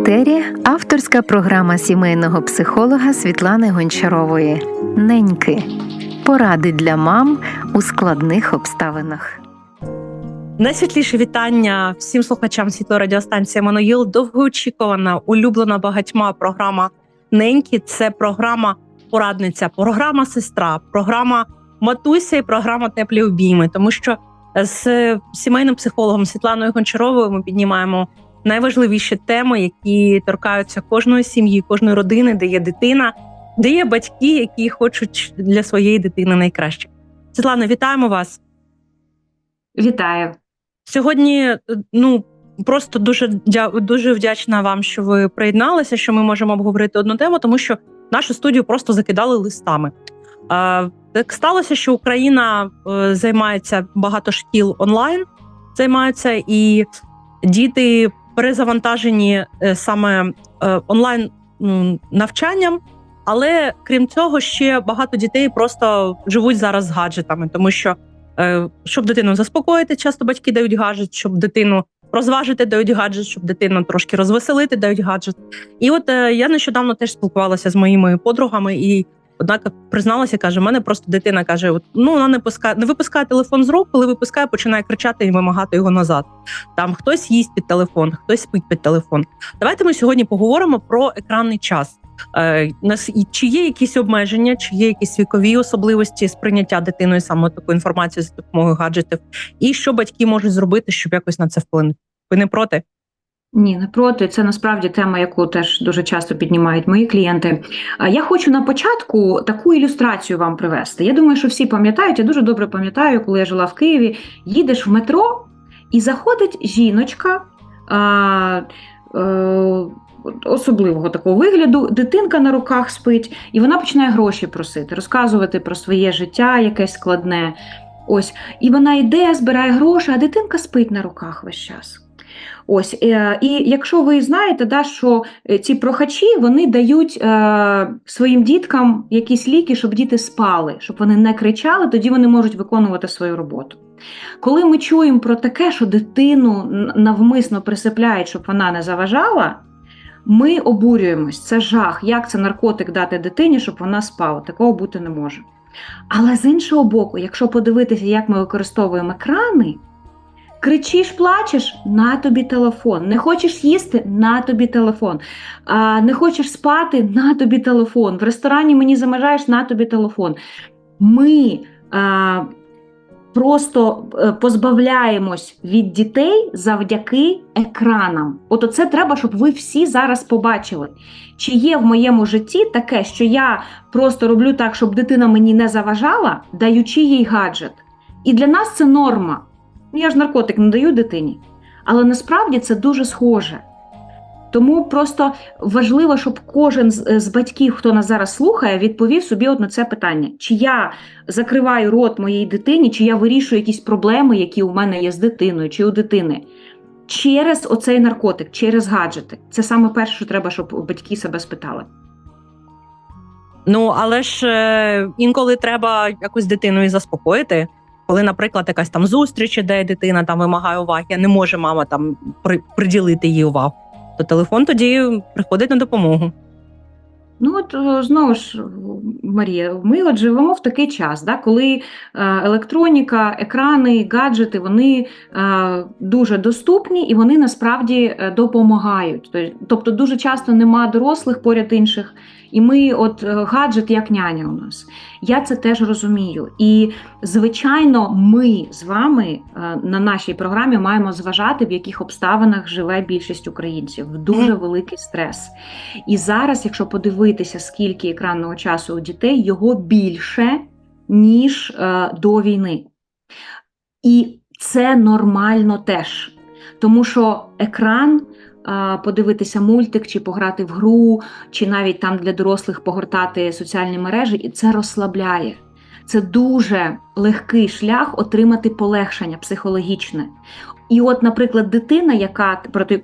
етері авторська програма сімейного психолога Світлани Гончарової Неньки. Поради для мам у складних обставинах. Найсвітліше вітання всім слухачам світлорадіостанції Моноїл. Довгоочікувана, улюблена багатьма програма Неньки. Це програма порадниця, програма сестра, програма матуся і програма теплі обійми. Тому що з сімейним психологом Світланою Гончаровою ми піднімаємо найважливіші теми, які торкаються кожної сім'ї, кожної родини, де є дитина, де є батьки, які хочуть для своєї дитини найкраще. Світлано, вітаємо вас. Вітаю. Сьогодні ну просто дуже дуже вдячна вам, що ви приєдналися, що ми можемо обговорити одну тему, тому що нашу студію просто закидали листами. Так сталося, що Україна е, займається багато шкіл онлайн, займаються, і діти перезавантажені е, саме е, онлайн навчанням. Але крім цього, ще багато дітей просто живуть зараз з гаджетами, тому що Е, щоб дитину заспокоїти, часто батьки дають гаджет, щоб дитину розважити, дають гаджет, щоб дитину трошки розвеселити, дають гаджет. І от я нещодавно теж спілкувалася з моїми подругами, і одна призналася, каже: в мене просто дитина каже: от, ну вона не пускає, не випускає телефон з рук, коли випускає, починає кричати і вимагати його назад. Там хтось їсть під телефон, хтось спить під телефон. Давайте ми сьогодні поговоримо про екранний час. Е, чи є якісь обмеження, чи є якісь вікові особливості сприйняття дитиною саме таку інформацію за допомогою гаджетів, і що батьки можуть зробити, щоб якось на це вплинути? Ви не проти? Ні, не проти. Це насправді тема, яку теж дуже часто піднімають мої клієнти. Я хочу на початку таку ілюстрацію вам привести. Я думаю, що всі пам'ятають, я дуже добре пам'ятаю, коли я жила в Києві. Їдеш в метро і заходить жіночка. А, е, Особливого такого вигляду, дитинка на руках спить, і вона починає гроші просити, розказувати про своє життя, якесь складне. Ось, і вона йде, збирає гроші, а дитинка спить на руках весь час. Ось, е, і якщо ви знаєте, да, що е, ці прохачі вони дають е, своїм діткам якісь ліки, щоб діти спали, щоб вони не кричали, тоді вони можуть виконувати свою роботу. Коли ми чуємо про таке, що дитину навмисно присипляють, щоб вона не заважала, ми обурюємось. Це жах. Як це наркотик дати дитині, щоб вона спала? Такого бути не може. Але з іншого боку, якщо подивитися, як ми використовуємо екрани. Кричиш, плачеш, на тобі телефон. Не хочеш їсти, на тобі телефон. А, Не хочеш спати, на тобі телефон. В ресторані мені замажаєш, на тобі телефон. Ми а, просто е, позбавляємось від дітей завдяки екранам. От оце треба, щоб ви всі зараз побачили. Чи є в моєму житті таке, що я просто роблю так, щоб дитина мені не заважала, даючи їй гаджет. І для нас це норма. Ну, я ж наркотик не даю дитині. Але насправді це дуже схоже. Тому просто важливо, щоб кожен з, з батьків, хто нас зараз слухає, відповів собі от на це питання: чи я закриваю рот моїй дитині, чи я вирішую якісь проблеми, які у мене є з дитиною, чи у дитини, через оцей наркотик, через гаджети. Це саме перше, що треба, щоб батьки себе спитали. Ну але ж е, інколи треба якось дитину і заспокоїти. Коли, наприклад, якась там зустріч, де дитина там вимагає уваги, не може мама там при, приділити їй увагу, то телефон тоді приходить на допомогу. Ну от е, знову ж, Марія, ми от живемо в такий час, да, коли е, електроніка, екрани, гаджети вони е, дуже доступні і вони насправді допомагають. Тобто дуже часто нема дорослих поряд інших, і ми, от е, гаджет як няня у нас. Я це теж розумію. І, звичайно, ми з вами е, на нашій програмі маємо зважати, в яких обставинах живе більшість українців. Дуже великий стрес. І зараз, якщо подивитися, скільки екранного часу у дітей, його більше, ніж е, до війни. І це нормально теж. Тому що екран. Подивитися мультик, чи пограти в гру, чи навіть там для дорослих погортати соціальні мережі, і це розслабляє. Це дуже легкий шлях отримати полегшення психологічне. І, от, наприклад, дитина, яка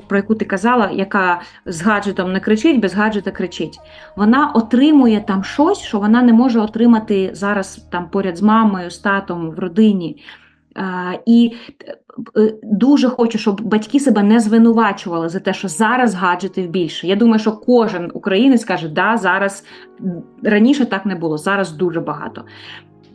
про яку ти казала, яка з гаджетом не кричить, без гаджета кричить, вона отримує там щось, що вона не може отримати зараз там поряд з мамою, з татом в родині. І е, дуже хочу, щоб батьки себе не звинувачували за те, що зараз гаджетів більше. Я думаю, що кожен українець каже, да, зараз раніше так не було, зараз дуже багато.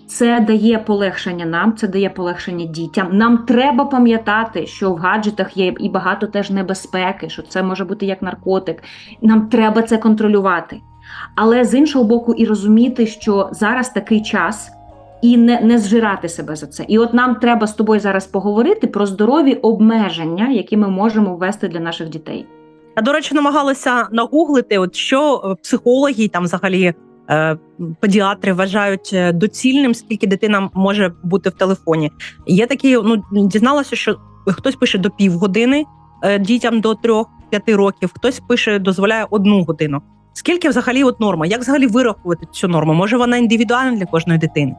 Це дає полегшення нам, це дає полегшення дітям. Нам треба пам'ятати, що в гаджетах є і багато теж небезпеки, що це може бути як наркотик. Нам треба це контролювати. Але з іншого боку, і розуміти, що зараз такий час, і не, не зжирати себе за це. І от нам треба з тобою зараз поговорити про здорові обмеження, які ми можемо ввести для наших дітей. Я, до речі, намагалася нагуглити, от що е, психологи там взагалі е, педіатри вважають е, доцільним, скільки дитина може бути в телефоні. Є такі, ну дізналася, що хтось пише до півгодини дітям до 3-5 років, хтось пише, дозволяє одну годину. Скільки взагалі от норма? Як взагалі вирахувати цю норму? Може вона індивідуальна для кожної дитини?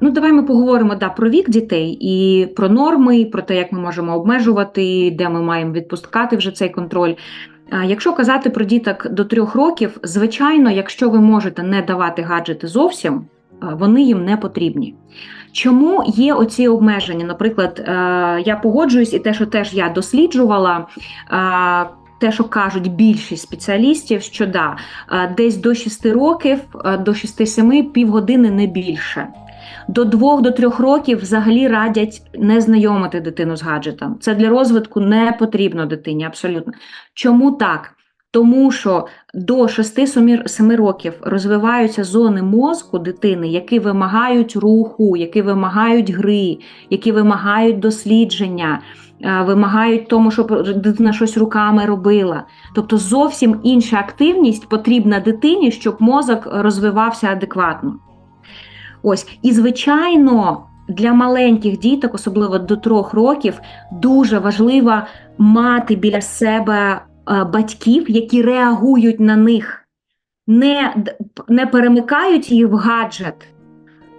Ну, давай ми поговоримо да, про вік дітей і про норми, і про те, як ми можемо обмежувати, де ми маємо відпускати вже цей контроль. Якщо казати про діток до трьох років, звичайно, якщо ви можете не давати гаджети зовсім, вони їм не потрібні. Чому є оці обмеження? Наприклад, е, я погоджуюсь, і те, що теж я досліджувала. Те, що кажуть більшість спеціалістів, що да, е, десь до 6 років, е, до 6-7 півгодини не більше. До 2-3 років взагалі радять не знайомити дитину з гаджетом. Це для розвитку не потрібно дитині, абсолютно. Чому так? Тому що до 6-7 років розвиваються зони мозку дитини, які вимагають руху, які вимагають гри, які вимагають дослідження, вимагають тому, щоб дитина щось руками робила. Тобто зовсім інша активність потрібна дитині, щоб мозок розвивався адекватно. Ось, і звичайно, для маленьких діток, особливо до трьох років, дуже важливо мати біля себе е, батьків, які реагують на них, не, не перемикають їх в гаджет.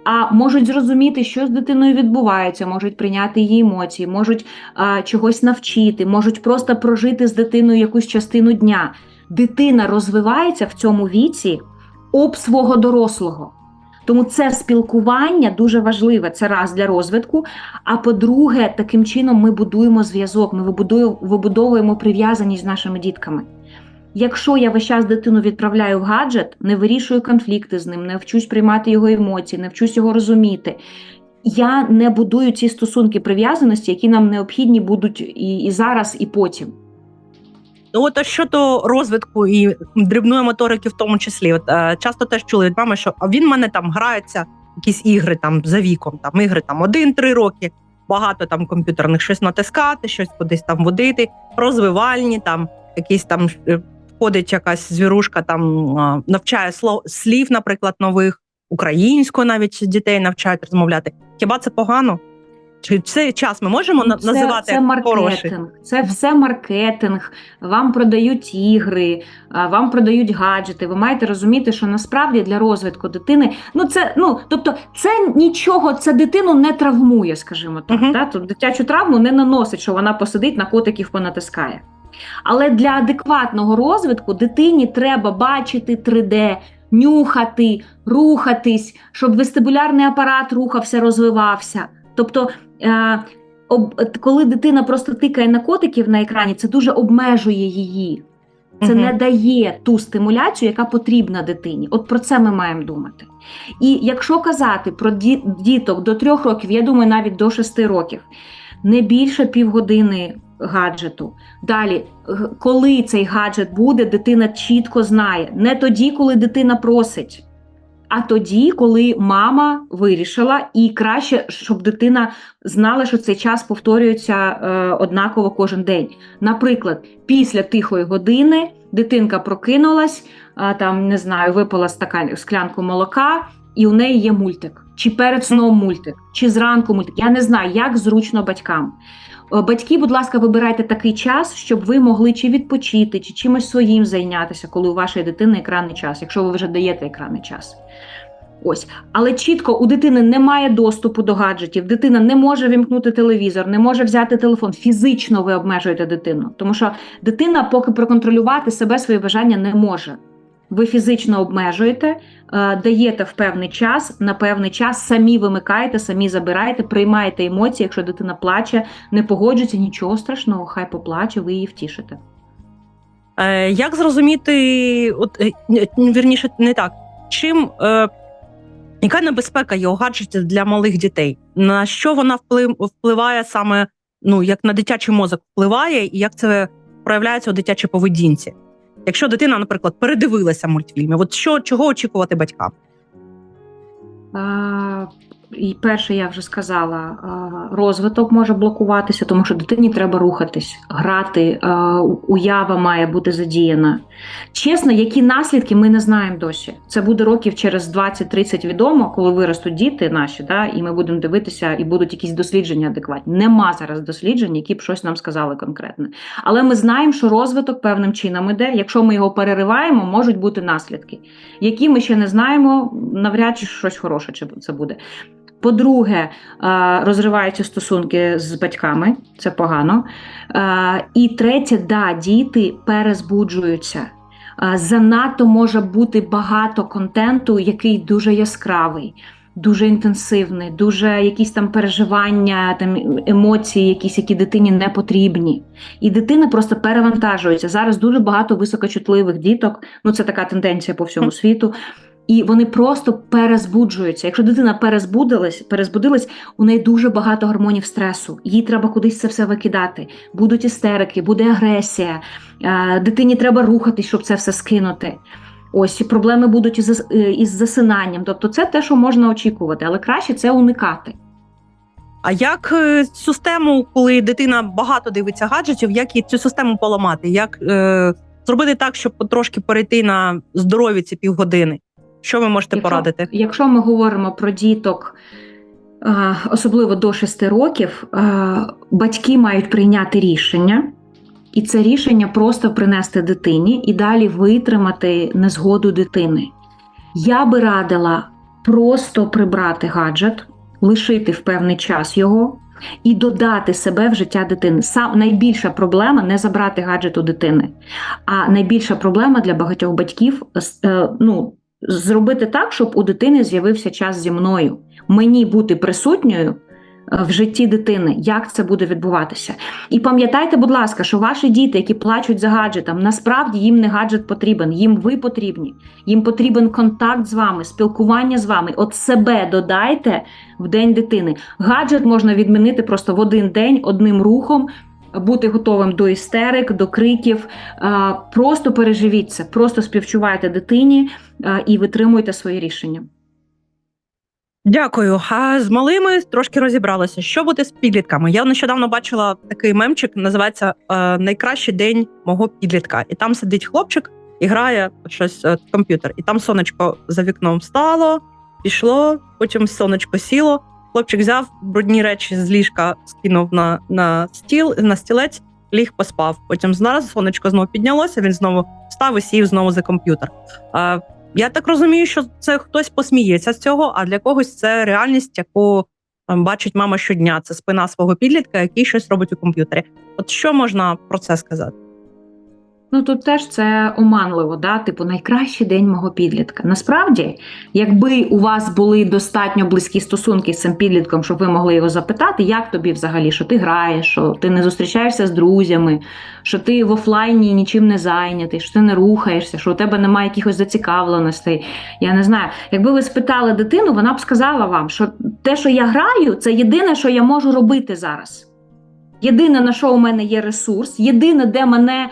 А можуть зрозуміти, що з дитиною відбувається, можуть прийняти її емоції, можуть а, чогось навчити, можуть просто прожити з дитиною якусь частину дня. Дитина розвивається в цьому віці об свого дорослого. Тому це спілкування дуже важливе. Це раз для розвитку. А по-друге, таким чином ми будуємо зв'язок, ми вибудовуємо прив'язаність з нашими дітками. Якщо я весь час дитину відправляю в гаджет, не вирішую конфлікти з ним, не вчусь приймати його емоції, не вчусь його розуміти. Я не будую ці стосунки прив'язаності, які нам необхідні будуть і, і зараз, і потім. Ну, от а щодо розвитку і дрібної моторики, в тому числі, от е, часто теж чули від мами, що він в мене там грається, якісь ігри там за віком, там ігри там 1-3 роки, багато там комп'ютерних щось натискати, щось кудись там водити, розвивальні, там якісь там входить якась звірушка, там навчає слов слів, наприклад, нових українською навіть дітей навчають розмовляти. Хіба це погано? Чи цей час ми можемо це, називати це хороший? маркетинг, це все маркетинг. Вам продають ігри, вам продають гаджети. Ви маєте розуміти, що насправді для розвитку дитини, ну це ну тобто, це нічого, це дитину не травмує, скажімо так. Мгм. Да? Тобто дитячу травму не наносить, що вона посидить на котиків понатискає. Але для адекватного розвитку дитині треба бачити 3D, нюхати, рухатись, щоб вестибулярний апарат рухався, розвивався. Тобто, е, об, коли дитина просто тикає на котиків на екрані, це дуже обмежує її. Це не дає ту стимуляцію, яка потрібна дитині. От про це ми маємо думати. І якщо казати про ді- діток до трьох років, я думаю, навіть до шести років, не більше півгодини гаджету. Далі, коли цей гаджет буде, дитина чітко знає. Не тоді, коли дитина просить, а тоді, коли мама вирішила, і краще, щоб дитина знала, що цей час повторюється е, однаково кожен день. Наприклад, після тихої години дитинка прокинулась, а, там не знаю, випила стакан склянку молока, і у неї є мультик. Чи перед сном мультик, чи зранку мультик. Я не знаю, як зручно батькам. Е, Батьки, будь ласка, вибирайте такий час, щоб ви могли чи відпочити, чи чимось своїм зайнятися, коли у вашої дитини екранний час, якщо ви вже даєте екранний час. Ось, але чітко у дитини немає доступу до гаджетів, дитина не може вімкнути телевізор, не може взяти телефон. Фізично ви обмежуєте дитину, тому що дитина поки проконтролювати себе свої бажання не може. Ви фізично обмежуєте, е, даєте в певний час, на певний час самі вимикаєте, самі забираєте, приймаєте емоції. Якщо дитина плаче, не погоджується, нічого страшного, хай поплаче, ви її втішите. Е, як зрозуміти, от е, вірніше, не так. Чим е, яка небезпека є у гаджетів для малих дітей? На що вона впливає саме, ну як на дитячий мозок впливає, і як це проявляється у дитячій поведінці? Якщо дитина, наприклад, передивилася мультфільми, от що чого очікувати батькам? Перше, я вже сказала, розвиток може блокуватися, тому що дитині треба рухатись, грати, уява має бути задіяна. Чесно, які наслідки ми не знаємо досі. Це буде років через 20-30 відомо, коли виростуть діти наші, да, і ми будемо дивитися, і будуть якісь дослідження адекватні. Нема зараз досліджень, які б щось нам сказали конкретне. Але ми знаємо, що розвиток певним чином іде. Якщо ми його перериваємо, можуть бути наслідки, які ми ще не знаємо, навряд чи щось хороше чи це буде. По-друге, е, розриваються стосунки з батьками, це погано. Е, І третє, да, діти перезбуджуються. Е, Занадто може бути багато контенту, який дуже яскравий, дуже інтенсивний, дуже якісь там переживання, там емоції, якісь, які дитині не потрібні. І дитина просто перевантажується. Зараз дуже багато високочутливих діток. Ну це така тенденція по всьому світу. І вони просто перезбуджуються. Якщо дитина перезбудилась, перезбудилась, у неї дуже багато гормонів стресу. Їй треба кудись це все викидати. Будуть істерики, буде агресія. Дитині треба рухатись, щоб це все скинути. Ось проблеми будуть із, е, із засинанням. Тобто, це те, що можна очікувати, але краще це уникати. А як е, систему, коли дитина багато дивиться гаджетів, як їй цю систему поламати? Як е, зробити так, щоб трошки перейти на здорові ці півгодини? Що ви можете Якщо- порадити? Якщо ми говоримо про діток, е, особливо до 6 років, е, батьки мають прийняти рішення, і це рішення просто принести дитині і далі витримати незгоду дитини. Я би радила просто прибрати гаджет, лишити в певний час його. І додати себе в життя дитини. Сам найбільша проблема не забрати гаджет у дитини. А найбільша проблема для багатьох батьків е, ну, зробити так, щоб у дитини з'явився час зі мною, мені бути присутньою е, в житті дитини, як це буде відбуватися. І пам'ятайте, будь ласка, що ваші діти, які плачуть за гаджетом, насправді їм не гаджет потрібен, їм ви потрібні, їм потрібен контакт з вами, спілкування з вами. От себе додайте в день дитини. Гаджет можна відмінити просто в один день одним рухом. Бути готовим до істерик, до криків, просто переживіть це, просто співчувайте дитині і витримуйте свої рішення. Дякую. А з малими трошки розібралися. Що буде з підлітками? Я нещодавно бачила такий мемчик, називається е, Найкращий день мого підлітка. І там сидить хлопчик і грає щось е, в комп'ютер. І там сонечко за вікном стало, пішло, потім сонечко сіло. Хлопчик взяв брудні речі з ліжка, скинув на, на стіл, на стілець, ліг поспав. Потім зараз сонечко знову піднялося. Він знову встав і сів знову за комп'ютер. Е, я так розумію, що це хтось посміється з цього, а для когось це реальність, яку там, бачить мама щодня. Це спина свого підлітка, який щось робить у комп'ютері. От що можна про це сказати? Ну тут теж це оманливо, да? типу найкращий день мого підлітка. Насправді, якби у вас були достатньо близькі стосунки з цим підлітком, щоб ви могли його запитати, як тобі взагалі, що ти граєш, що ти не зустрічаєшся з друзями, що ти в офлайні нічим не зайнятий, що ти не рухаєшся, що у тебе немає якихось зацікавленостей. Я не знаю. Якби ви спитали дитину, вона б сказала вам, що те, що я граю, це єдине, що я можу робити зараз. Єдине, на що у мене є ресурс, єдине, де мене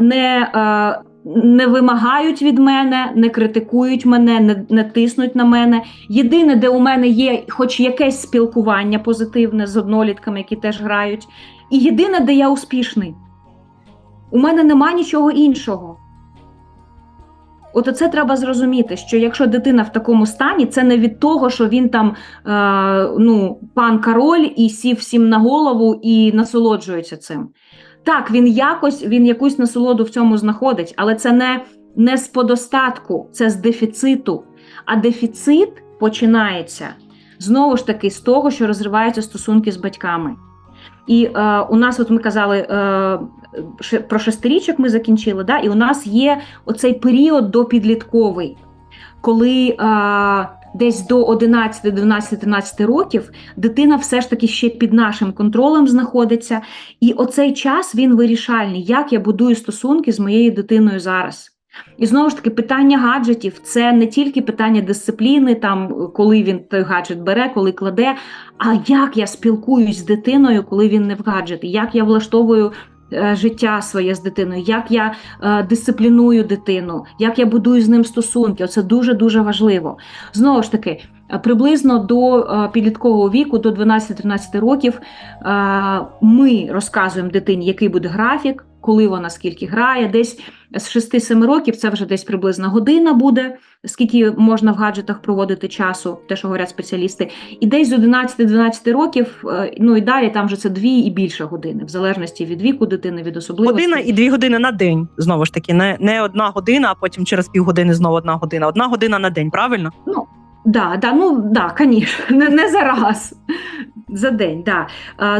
не, е, не вимагають від мене, не критикують мене, не, не тиснуть на мене. Єдине, де у мене є хоч якесь спілкування позитивне з однолітками, які теж грають. І єдине, де я успішний. У мене нема нічого іншого. От оце треба зрозуміти, що якщо дитина в такому стані, це не від того, що він там е, ну, пан король і сів всім на голову і насолоджується цим. Так, він якось він якусь насолоду в цьому знаходить, але це не, не з подостатку, це з дефіциту. А дефіцит починається знову ж таки з того, що розриваються стосунки з батьками. І е, у нас, от ми казали, е, про шестирічок ми закінчили, да, і у нас є оцей період допідлітковий, коли а, десь до 11, 12, 13 років дитина все ж таки ще під нашим контролем знаходиться. І оцей час він вирішальний, як я будую стосунки з моєю дитиною зараз. І знову ж таки, питання гаджетів це не тільки питання дисципліни, там коли він той гаджет бере, коли кладе, а як я спілкуюсь з дитиною, коли він не в гаджеті, як я влаштовую життя своє з дитиною, як я е, дисципліную дитину, як я будую з ним стосунки. Оце дуже дуже важливо. Знову ж таки, е, приблизно до е, підліткового віку, до 12-13 років, е, ми розказуємо дитині, який буде графік, коли вона скільки грає. Десь з 6-7 років це вже десь приблизно година буде, скільки можна в гаджетах проводити часу, те, що говорять спеціалісти. І десь з 11-12 років, е, ну і далі там вже це дві і більше години, в залежності від віку дитини, від особливостей. Година і дві години на день. Знову ж таки, не, не одна година, а потім через півгодини знову одна година. Одна година на день, правильно? Да, да, ну да, звісно, не, не зараз. За день, да.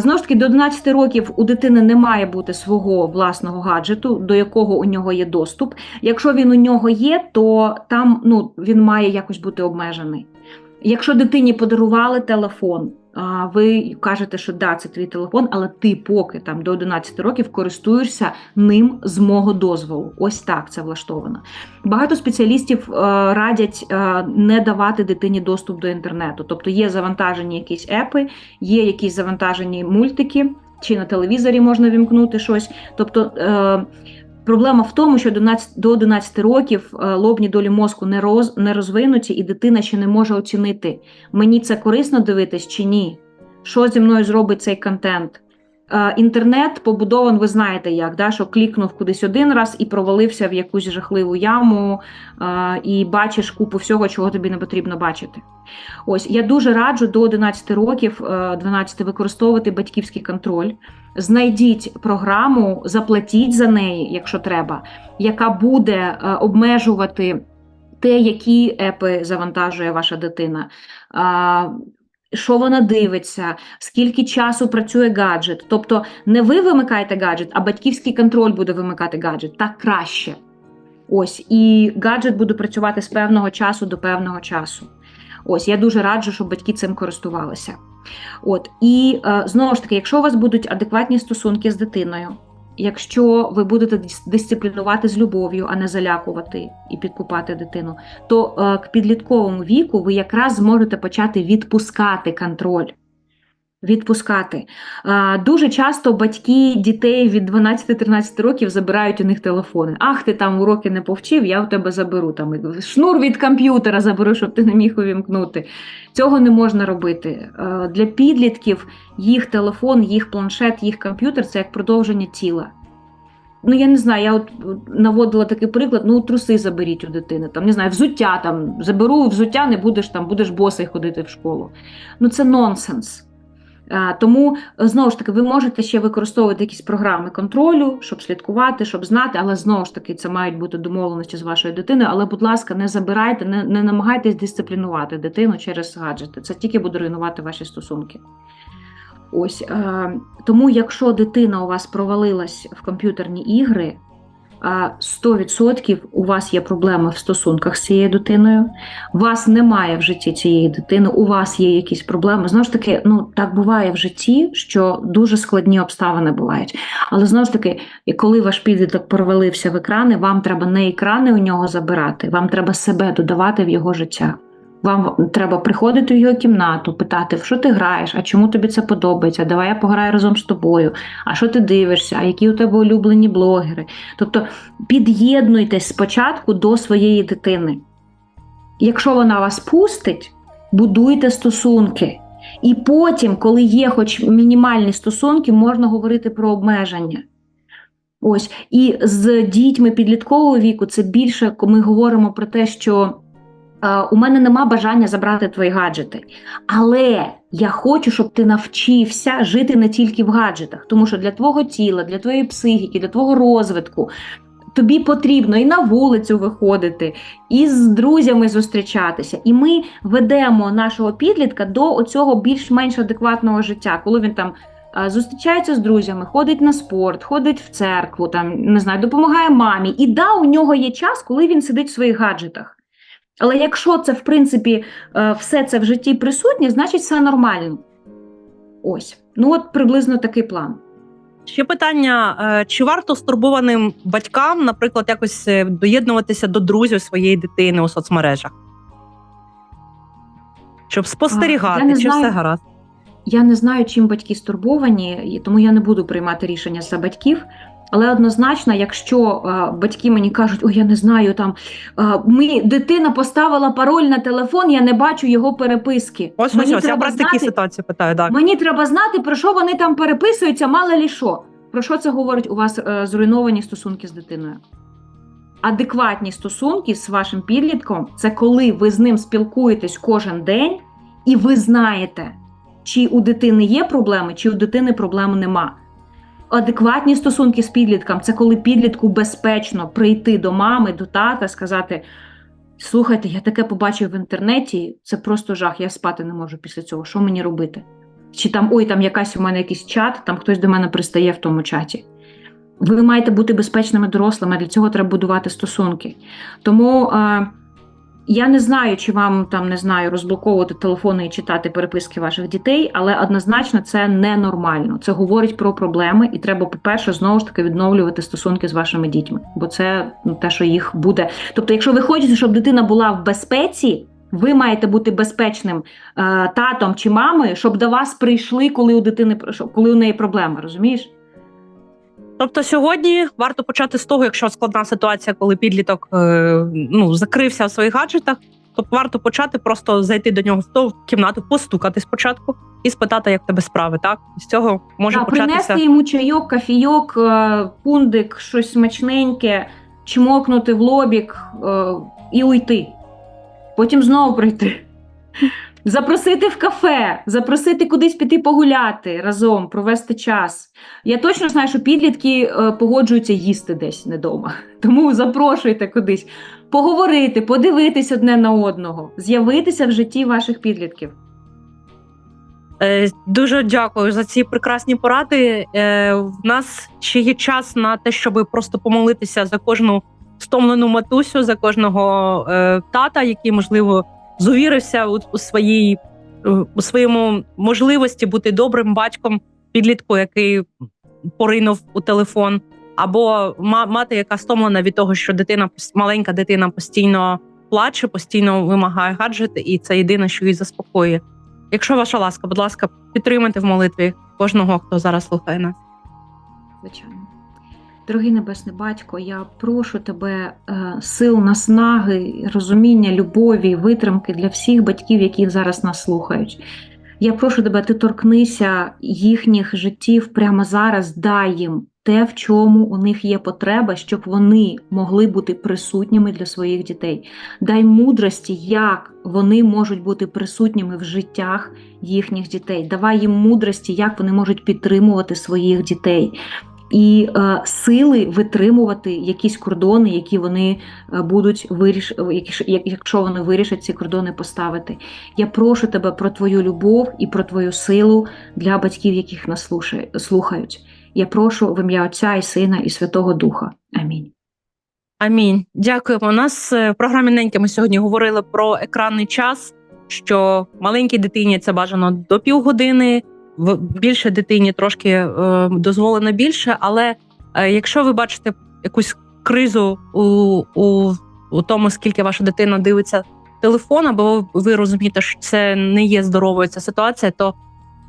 Знову ж таки, до 11 років у дитини не має бути свого власного гаджету, до якого у нього є доступ. Якщо він у нього є, то там ну, він має якось бути обмежений. Якщо дитині подарували телефон, ви кажете, що да, це твій телефон, але ти поки там до 11 років користуєшся ним з мого дозволу. Ось так це влаштовано. Багато спеціалістів е, радять е, не давати дитині доступ до інтернету. Тобто є завантажені якісь епи, є якісь завантажені мультики, чи на телевізорі можна вімкнути щось. Тобто е, проблема в тому, що до 11, до 11 років е, лобні долі мозку не, роз, не розвинуті, і дитина ще не може оцінити, мені це корисно дивитись чи ні. Що зі мною зробить цей контент? Е, Інтернет побудований, ви знаєте як, да, що клікнув кудись один раз і провалився в якусь жахливу яму, е, і бачиш купу всього, чого тобі не потрібно бачити. Ось я дуже раджу до 11 років, е, 12 використовувати батьківський контроль. Знайдіть програму, заплатіть за неї, якщо треба, яка буде е, обмежувати те, які епи завантажує ваша дитина. Що вона дивиться, скільки часу працює гаджет. Тобто не ви вимикаєте гаджет, а батьківський контроль буде вимикати гаджет. Так краще. Ось, і гаджет буде працювати з певного часу до певного часу. Ось, я дуже раджу, щоб батьки цим користувалися. От, і е, знову ж таки, якщо у вас будуть адекватні стосунки з дитиною, якщо ви будете дисциплінувати з любов'ю, а не залякувати і підкупати дитину, то е, к підлітковому віку ви якраз зможете почати відпускати контроль. Відпускати. Дуже часто батьки дітей від 12-13 років забирають у них телефони. Ах, ти там уроки не повчив, я в тебе заберу. Там шнур від комп'ютера заберу, щоб ти не міг увімкнути. Цього не можна робити. Для підлітків їх телефон, їх планшет, їх комп'ютер це як продовження тіла. Ну, я не знаю, я от наводила такий приклад: ну, труси заберіть у дитини, там, не знаю, взуття там, заберу взуття, не будеш там, будеш босий ходити в школу. Ну, це нонсенс. А, Тому, е, знову ж таки, ви можете ще використовувати якісь програми контролю, щоб слідкувати, щоб знати, але знову ж таки, це мають бути домовленості з вашою дитиною. Але, будь ласка, не забирайте, не, не намагайтесь дисциплінувати дитину через гаджети. Це тільки буде руйнувати ваші стосунки. Ось е, тому, якщо дитина у вас провалилась в комп'ютерні ігри, е, 100% у вас є проблеми в стосунках з цією дитиною. Вас немає в житті цієї дитини, у вас є якісь проблеми. Знову ж таки, ну так буває в житті, що дуже складні обставини бувають. Але знову ж таки, коли ваш підліток провалився в екрани, вам треба не екрани у нього забирати, вам треба себе додавати в його життя. Вам треба приходити в його кімнату, питати, в що ти граєш, а чому тобі це подобається? Давай я пограю разом з тобою. А що ти дивишся? А які у тебе улюблені блогери? Тобто під'єднуйтесь спочатку до своєї дитини. Якщо вона вас пустить, будуйте стосунки. І потім, коли є хоч мінімальні стосунки, можна говорити про обмеження. Ось і з дітьми підліткового віку це більше ми говоримо про те, що у мене нема бажання забрати твої гаджети, але я хочу, щоб ти навчився жити не тільки в гаджетах, тому що для твого тіла, для твоєї психіки, для твого розвитку тобі потрібно і на вулицю виходити, і з друзями зустрічатися. І ми ведемо нашого підлітка до оцього більш-менш адекватного життя, коли він там зустрічається з друзями, ходить на спорт, ходить в церкву, там не знаю, допомагає мамі. І да, у нього є час, коли він сидить в своїх гаджетах. Але якщо це, в принципі, е, все це в житті присутнє, значить все нормально. Ось. Ну, от приблизно такий план. Ще питання: е, чи варто стурбованим батькам, наприклад, якось е, доєднуватися до друзів своєї дитини у соцмережах? Щоб спостерігати, чи знаю. все гаразд? Я не знаю, чим батьки стурбовані, тому я не буду приймати рішення за батьків. Але однозначно, якщо е, батьки мені кажуть, ой, я не знаю, там е, ми, дитина поставила пароль на телефон, я не бачу його переписки. Ось Мені ось ось. Я треба про такі ситуації питаю. Так. Мені треба знати, про що вони там переписуються, мало лі що. Про що це говорить? У вас е, зруйновані стосунки з дитиною. Адекватні стосунки з вашим підлітком це коли ви з ним спілкуєтесь кожен день, і ви знаєте, чи у дитини є проблеми, чи у дитини проблем нема. Адекватні стосунки з підлітком це коли підлітку безпечно прийти до мами, до тата, сказати: Слухайте, я таке побачив в інтернеті, це просто жах, я спати не можу після цього. Що мені робити? Чи там ой, там якась у мене якийсь чат, там хтось до мене пристає в тому чаті. Ви маєте бути безпечними дорослими, для цього треба будувати стосунки. Тому е, я не знаю, чи вам там не знаю розблоковувати телефони і читати переписки ваших дітей, але однозначно це ненормально. Це говорить про проблеми, і треба, по-перше, знову ж таки відновлювати стосунки з вашими дітьми, бо це ну, те, що їх буде. Тобто, якщо ви хочете, щоб дитина була в безпеці, ви маєте бути безпечним е, татом чи мамою, щоб до вас прийшли, коли у дитини коли у неї проблеми, розумієш? Тобто сьогодні варто почати з того, якщо складна ситуація, коли підліток е, ну, закрився в своїх гаджетах, то варто почати просто зайти до нього в ту кімнату, постукати спочатку і спитати, як тебе справи. Так з цього може Да, початися. принести йому чайок, кофійок, е, пундик, щось смачненьке, чмокнути в лобік е, і уйти. Потім знову прийти. Запросити в кафе, запросити кудись піти погуляти разом, провести час. Я точно знаю, що підлітки е, погоджуються їсти десь не вдома. Тому запрошуйте кудись поговорити, подивитись одне на одного, з'явитися в житті ваших підлітків. Е, Дуже дякую за ці прекрасні поради. Е, В нас ще є час на те, щоб просто помолитися за кожну стомлену матусю, за кожного тата, який можливо зувірився у, у своїй у своєму можливості бути добрим батьком підлітку, який поринув у телефон, або мати, яка стомлена від того, що дитина маленька дитина постійно плаче, постійно вимагає гаджети, і це єдине, що її заспокоює. Якщо ваша ласка, будь ласка, підтримайте в молитві кожного, хто зараз слухає нас. Звичайно. Дорогий Небесний Батько, я прошу тебе е, сил, наснаги, розуміння, любові, витримки для всіх батьків, які зараз нас слухають. Я прошу тебе, ти торкнися їхніх життів прямо зараз, дай їм те, в чому у них є потреба, щоб вони могли бути присутніми для своїх дітей. Дай мудрості, як вони можуть бути присутніми в життях їхніх дітей. Давай їм мудрості, як вони можуть підтримувати своїх дітей. І е, сили витримувати якісь кордони, які вони е, будуть виріш... як- якщо вони вирішать ці кордони поставити. Я прошу тебе про твою любов і про твою силу для батьків, яких нас слухають. Я прошу в ім'я Отця і Сина і Святого Духа. Амінь. Амінь. Дякуємо. У нас е, в програмі Неньки ми сьогодні говорили про екранний час, що маленькій дитині це бажано до півгодини, більше дитині трошки е, дозволено більше. Але е, якщо ви бачите якусь кризу у, у, у тому, скільки ваша дитина дивиться телефон, або ви розумієте, що це не є здоровою ця ситуація, то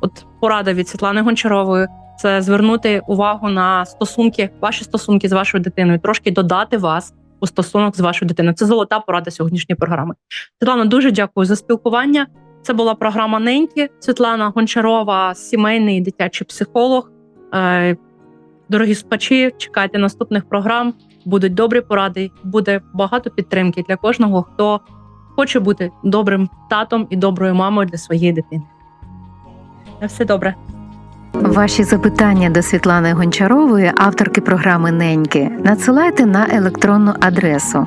от порада від Світлани Гончарової це звернути увагу на стосунки, ваші стосунки з вашою дитиною, трошки додати вас у стосунок з вашою дитиною. Це золота порада сьогоднішньої програми. Світлана, дуже дякую за спілкування. Це була програма Неньки. Світлана Гончарова, сімейний дитячий психолог. Е, Дорогі спачі, чекайте наступних програм. Будуть добрі поради, буде багато підтримки для кожного, хто хоче бути добрим татом і доброю мамою для своєї дитини. На все добре. Ваші запитання до Світлани Гончарової, авторки програми Неньки, надсилайте на електронну адресу